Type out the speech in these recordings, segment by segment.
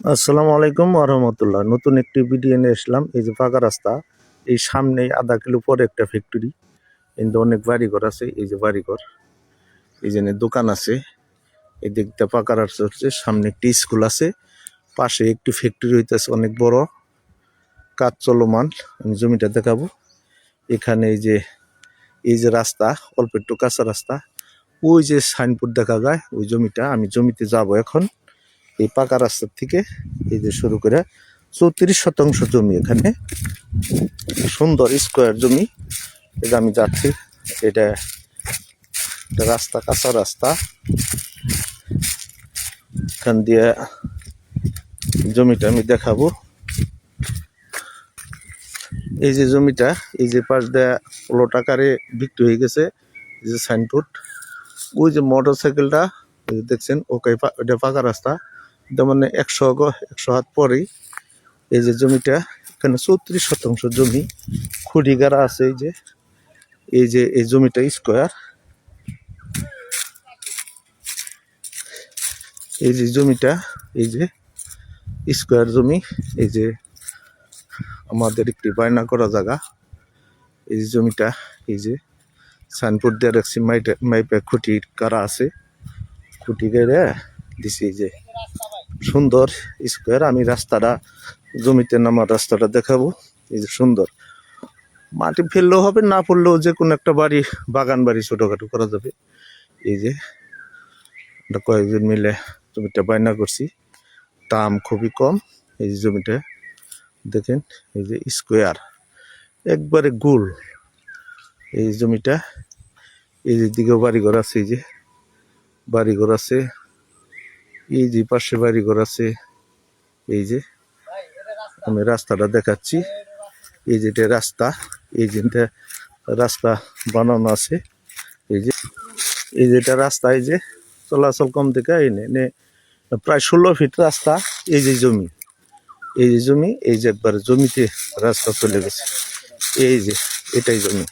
আসসালামু আলাইকুম রহমতুল্লাহ। নতুন একটি ভিডিও নিয়ে আসলাম। এই যে পাকা রাস্তা, এই সামনে আধা কিলো পরে একটা ফ্যাক্টরি কিন্তু অনেক বাড়িঘর আছে, এই যে বাড়িঘর, এই জন্য দোকান আছে, এই দিকটা পাকা রাস্তা হচ্ছে। সামনে একটি স্কুল আছে, পাশে একটি ফ্যাক্টরি হইতেছে, অনেক বড়। কাজ চলমান, আমি জমিটা দেখাবো। এখানে এই যে এই যে রাস্তা, অল্প একটু কাঁচা রাস্তা। ওই যে সাইনবোর্ড দেখা যায়, ওই জমিটা আমি জমিতে যাব এখন। এই পাকা রাস্তার থেকে এই যে শুরু করে চৌত্রিশ শতাংশ জমি এখানে। সুন্দর স্কোয়ার জমি। এটা আমি যাচ্ছি, এটা একটা রাস্তা, কাঁচা রাস্তা। এখান দিয়ে জমিটা আমি দেখাবো। এই যে জমিটা, এই যে পাশ দেয়া প্লট আকারে বিক্রি হয়ে গেছে, এই যে সাইনবোর্ড। ওই যে মোটর সাইকেলটা দেখছেন, ওকে ওটা পাকা রাস্তা। এটা মানে একশো একশো হাত পরেই এই যে জমিটা, এখানে চৌত্রিশ শতাংশ জমি খুঁড়ি গাড়া আছে এই যে এই যে, এই জমিটা স্কোয়ার। এই যে জমিটা, এই যে স্কোয়ার জমি, এই যে আমাদের একটি বায়না করা জায়গা। এই যে জমিটা, এই যে সাইনবোর্ড দিয়ে রাখছি, মাইটা, মাইপে খুঁটি কারা আছে। খুঁটি গেড়ে দিছি এই যে। সুন্দর স্কোয়ার। আমি রাস্তাটা, জমিতে নামার রাস্তাটা দেখাবো। এই যে সুন্দর। মাটি ফেললেও হবে, না পড়লেও যে কোনো একটা বাড়ি, বাগান বাড়ি ছোটোখাটো করা যাবে। এই যে কয়েকজন মিলে জমিটা বায়না করছি। দাম খুবই কম। এই যে জমিটা, দেখেন, এই যে স্কোয়ার। একবারে গোল। এই জমিটা, এই যে দিকেও বাড়িঘর আছে, এই যে বাড়িঘর আছে। এই যে পাশে বাড়িঘর আছে এই যে আমি রাস্তাটা দেখাচ্ছি এই যেটা রাস্তা এই যেটা রাস্তা বানানো আছে এই যে এই যেটা রাস্তা এই যে চলাচল কম থেকে এই নে নে প্রায় ষোলো ফিট রাস্তা এই যে জমি এই যে জমি এই যে একবার জমিতে রাস্তা চলে গেছে এই যে এটাই জমি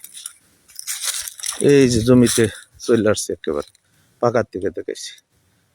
এই যে জমিতে চলে আসছে একেবারে পাকার থেকে দেখেছি